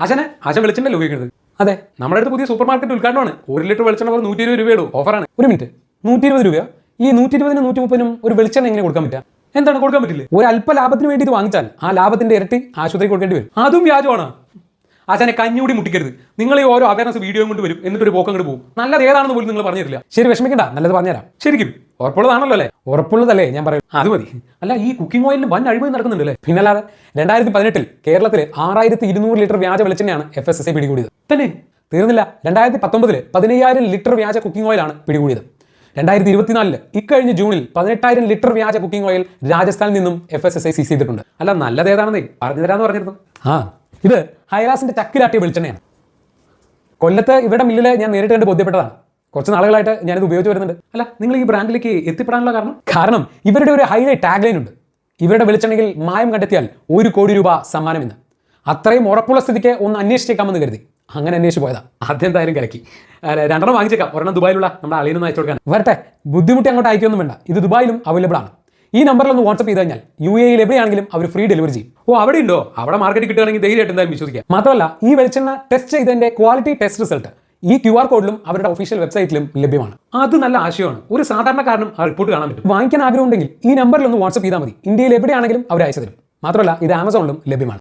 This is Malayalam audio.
ആശാനെ അച്ഛൻ വെളിച്ചെണ്ണ ഉപയോഗിക്കുന്നത്? അതെ നമ്മുടെ അടുത്ത് പുതിയ സൂപ്പർ മാർക്കറ്റ് ഉദ്ഘാടനമാണ്. ഒരു ലിറ്റർ വെളിച്ചെണ്ണ പോലെ നൂറ്റി ഇരുപത് രൂപയുടെ ഓഫറാണ് ഒരു മിനിറ്റ്. നൂറ്റി ഇരുപത് രൂപ ഈ നൂറ്റി ഇരുപതിനും നൂറ്റി മുപ്പതിനും ഒരു വെളിച്ചെണ്ണ എങ്ങനെ കൊടുക്കാൻ പറ്റുക? എന്താണ് കൊടുക്കാൻ പറ്റില്ല? ഒരു അല്പ ലാഭത്തിന് വേണ്ടി ഇത് വാങ്ങിച്ചാൽ ആ ലാഭത്തിന്റെ ഇരട്ടി ആശുപത്രി കൊടുക്കേണ്ടി വരും. അതും വ്യാജമാണ്. അച്ഛനെ കഞ്ഞൂടി മുട്ടിക്കരുത്. നിങ്ങൾ ഈ ഓരോ അവയർനെസ് വീഡിയോ കൊണ്ട് വരും. എന്നിട്ട് ഒരു പോക്കം പോകും. നല്ലത് ഏതാണെന്ന് പോലും നിങ്ങൾ പറഞ്ഞിട്ടില്ല. ശരി വിഷമിക്കണ്ട. നല്ലത് പറഞ്ഞുതരാം. ശരിക്കും. ഉറപ്പുള്ളതാണല്ലോ അല്ലേ? ഉറപ്പുള്ളതല്ലേ ഞാൻ പറയും. അത് മതി. അല്ല ഈ കുക്കിംഗ് ഓയിലിന് വൻ അഴിമതി നടക്കുന്നുണ്ട് അല്ലേ പിന്നെ അല്ലാതെ രണ്ടായിരത്തി പതിനെട്ടിൽ കേരളത്തിൽ ആറായിരത്തി ഇരുന്നൂറ് ലിറ്റർ വ്യാജ വെളിച്ചെണ്ണയാണ് എഫ് എസ് എസ് ഐ പിടികൂടിയത്. തന്നെ? തീർന്നില്ല. രണ്ടായിരത്തി പത്തൊമ്പതിൽ പതിനയ്യായിരം ലിറ്റർ വ്യാജ കുക്കിംഗ് ഓയിലാണ് പിടികൂടിയത്. രണ്ടായിരത്തി ഇരുപത്തിനാലിൽ ഇക്കഴിഞ്ഞ ജൂണിൽ പതിനെട്ടായിരം ലിറ്റർ വ്യാജ കുക്കിംഗ് ഓയിൽ രാജസ്ഥാനിൽ നിന്നും F S S I seize ചെയ്തിട്ടുണ്ട്. അല്ല നല്ലത് ഏതാണെന്നേ? പറഞ്ഞു തരാന്ന് പറഞ്ഞിരുന്നു. ആ ഇത് ഹൈറാസിന്റെ ചക്കിലാട്ടിയ വെളിച്ചെണ്ണയാണ്. കൊല്ലത്ത് ഇവിടെ മില്ലിലെ ഞാൻ നേരിട്ട് കണ്ട് ബോധ്യപ്പെട്ടതാണ്. കുറച്ച് നാളുകളായിട്ട് ഞാനിത് ഉപയോഗിച്ച് വരുന്നുണ്ട്. അല്ല നിങ്ങൾ ഈ ബ്രാൻഡിലേക്ക് എത്തിപ്പെടാനുള്ള കാരണം? കാരണം ഇവരുടെ ഒരു ഹൈലൈറ്റ് ടാഗ് ലൈൻ ഉണ്ട്. ഇവരുടെ വെളിച്ചെണ്ണയിൽ മായം കണ്ടെത്തിയാൽ ഒരു കോടി രൂപ സമ്മാനമെന്ന്. അത്രയും ഉറപ്പുള്ള സ്ഥിതിക്ക് ഒന്ന് അന്വേഷിച്ചേക്കാമെന്ന് കരുതി. അങ്ങനെ അന്വേഷിച്ച് പോയതാ. ആദ്യം എന്തായാലും അല്ല, രണ്ടെണ്ണം വാങ്ങിച്ചേക്കാം. ഒരെണ്ണം ദുബായിലുള്ള നമ്മുടെ അളിയനൊന്ന് അയച്ചു കൊടുക്കാൻ. വരട്ടെ ബുദ്ധിമുട്ടി അങ്ങോട്ട് അയക്കൊന്നും വേണ്ട. ഇത് ദുബായിലും അവൈലബിൾ ആണ്. ഈ നമ്പറിൽ ഒന്ന് വാട്സ്ആപ്പ് ചെയ്ത് കഴിഞ്ഞാൽ യു എയിൽ എവിടെയാണെങ്കിലും അവർ ഫ്രീ ഡെലിവറി ചെയ്യും. ഓ അവിടെ ഉണ്ടോ അവിടെ മാർക്കറ്റ് കിട്ടുകയാണെങ്കിൽ ധൈര്യമായിട്ട് എന്തായാലും വിശ്വസിക്കാം. മാത്രമല്ല ഈ വെളിച്ചെണ്ണ ടെസ്റ്റ് ചെയ്തതിന്റെ ക്വാളിറ്റി ടെസ്റ്റ് റിസൾട്ട് ഈ ക്യു ആർ കോഡിലും അവരുടെ ഒഫീഷ്യൽ വെബ്സൈറ്റിലും ലഭ്യമാണ്. അത് നല്ല ആശയമാണ്. ഒരു സാധാരണക്കാരനും ആ റിപ്പോർട്ട് കാണാൻ പറ്റും. വാങ്ങിക്കാൻ ആഗ്രഹമുണ്ടെങ്കിൽ ഈ നമ്പറിൽ ഒന്ന് വാട്സ്ആപ്പ് ചെയ്താൽ മതി. ഇന്ത്യയിൽ എവിടെയാണെങ്കിലും അവർ അയച്ചു തരും. മാത്രമല്ല ഇത് ആമസോണിലും ലഭ്യമാണ്.